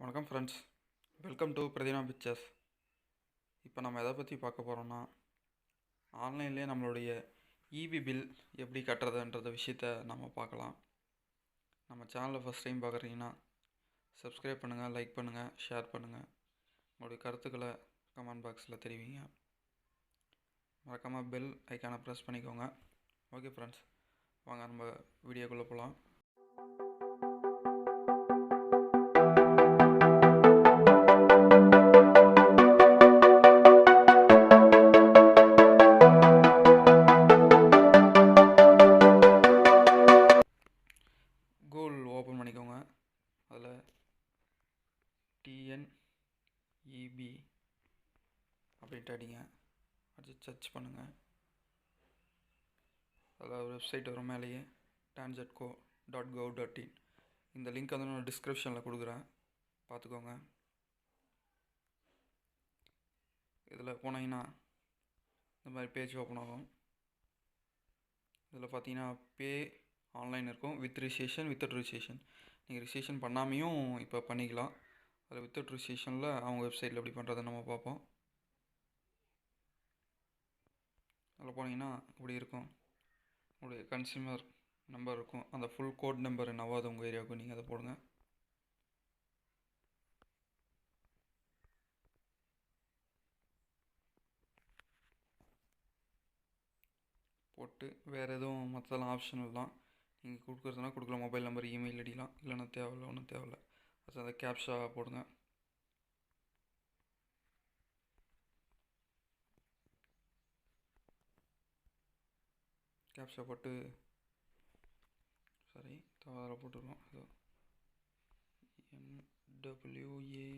வணக்கம் friends welcome to Prathina pictures இப்போ நம்ம எதை பற்றி பார்க்க போகிறோம்னா ஆன்லைன்லேயே நம்மளுடைய இபி பில் எப்படி கட்டுறதுன்றத விஷயத்த நம்ம பார்க்கலாம். நம்ம சேனலை ஃபஸ்ட் டைம் பார்க்குறீங்கன்னா சப்ஸ்கிரைப் பண்ணுங்கள் லைக் பண்ணுங்கள் ஷேர் பண்ணுங்கள் உங்களுடைய கருத்துக்களை கமெண்ட் பாக்ஸில் தெரிவிங்க. மறக்காமல் பெல் ஐக்கானை ப்ரெஸ் பண்ணிக்கோங்க. ஓகே ஃப்ரெண்ட்ஸ் வாங்க நம்ம வீடியோக்குள்ளே போகலாம் டிஎன்இபி அப்படின்ட்டு அடிங்க. அடிச்சு சர்ச் பண்ணுங்கள் அதில் வெப்சைட் வரும் மேலேயே TANGEDCO dot gov dot in இந்த லிங்க் வந்து நான் டிஸ்கிரிப்ஷனில் கொடுக்குறேன். பார்த்துக்கோங்க. இதில் போனீங்கன்னா இந்த மாதிரி பேஜ் ஓப்பன் ஆகும். இதில் பார்த்தீங்கன்னா பே ஆன்லைன் இருக்கும். வித் ரிஜிஸ்ட்ரேஷன் வித்தவுட் ரிஜிஸ்ட்ரேஷன் நீங்கள் ரிஜிஸ்ட்ரேஷன் பண்ணாமையும் இப்போ பண்ணிக்கலாம். அதில் வித்தவுட் அட்ரிசியேஷனில் அவங்க வெப்சைட்டில் எப்படி பண்ணுறதை நம்ம பார்ப்போம். அதில் போனீங்கன்னா இப்படி இருக்கும். உங்களுடைய கன்சியூமர் நம்பர் இருக்கும். அந்த ஃபுல் கோட் நம்பர் என்னவோ அது உங்கள் ஏரியாவுக்கு நீங்கள் அதை போடுங்க. போட்டு வேறு எதுவும் மற்றதெல்லாம் ஆப்ஷனல் தான் நீங்கள் கொடுக்குறதுனா கொடுக்கலாம். மொபைல் நம்பர் இமெயில் ஐடிலாம் இல்லைன்னா தேவையில்ல ஒன்றும் தேவையில்ல. ப்ளஸ் அந்த கேப்ஷா போடுங்க கேப்ஷா போட்டு சாரி தவறாக போட்டுருக்கோம். ஏதோ எம்டபிள்யூஏஜிஜி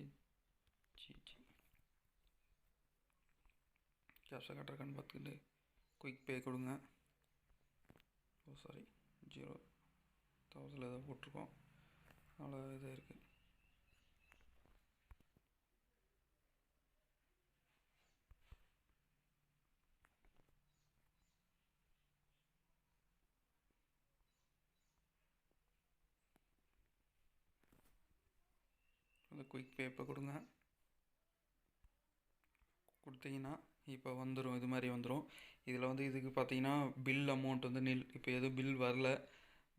கேப்ஷா கட்டுறக்கான்னு பார்த்துக்கிட்டு குயிக் பே கொடுங்க. ஓ சாரி ஜீரோ தௌசண்ட் ஏதோ போட்டிருக்கோம். அவ்வளோ இதாக இருக்குது அந்த குயிக் பே இப்போ கொடுங்க. கொடுத்தீங்கன்னா இப்போ வந்துடும் இது மாதிரி வந்துடும் இதில் வந்து இதுக்கு பார்த்தீங்கன்னா பில் அமௌண்ட் வந்து நில் இப்போ எதுவும் பில் வரல.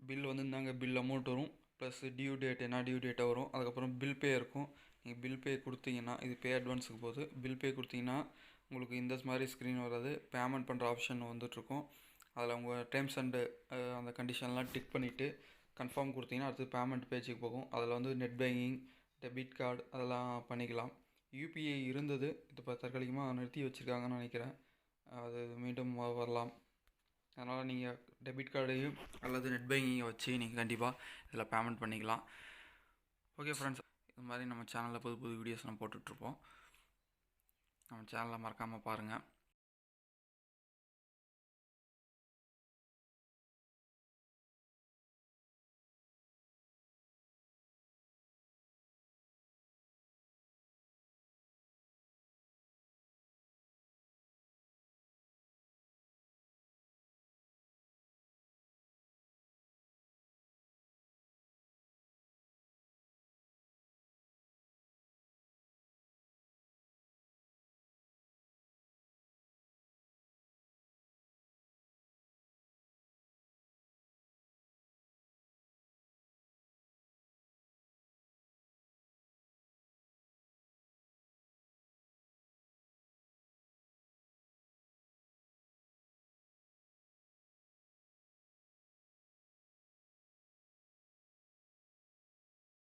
பில் வந்து இந்தாங்க பில் அமௌண்ட் வரும். ப்ளஸ் டியூ டேட் என்ன டியூ டேட்டாக வரும். அதுக்கப்புறம் பில் பே இருக்கும். நீங்கள் பில் பே கொடுத்தீங்கன்னா இது பே அட்வான்ஸுக்கு போகுது. பில் பே கொடுத்தீங்கன்னா உங்களுக்கு இந்த மாதிரி ஸ்க்ரீன் வராது. பேமெண்ட் பண்ணுற ஆப்ஷன் வந்துட்டுருக்கும் அதில் உங்கள் டேர்ம்ஸ் அண்டு அந்த கண்டிஷன்லாம் டிக் பண்ணிவிட்டு கன்ஃபார்ம் கொடுத்தீங்கன்னா அடுத்து பேமெண்ட் பேஜுக்கு போகும். அதில் வந்து நெட் பேங்கிங் டெபிட் கார்டு அதெல்லாம் பண்ணிக்கலாம். யூபிஐ இருந்தது. இப்போ தற்காலிகமாக நிறுத்தி வச்சுருக்காங்கன்னு நினைக்கிறேன். அது மீண்டும் வரலாம். அதனால் நீங்கள் டெபிட் கார்டையும் அல்லது நெட் பேங்கிங்கை வச்சு நீங்கள் கண்டிப்பாக இதில் பேமெண்ட் பண்ணிக்கலாம். Okay friends. இது மாதிரி நம்ம சேனலில் புது புது வீடியோஸ் நம்ம போட்டுட்ருப்போம். நம்ம சேனலை மறக்காமல் பாருங்கள்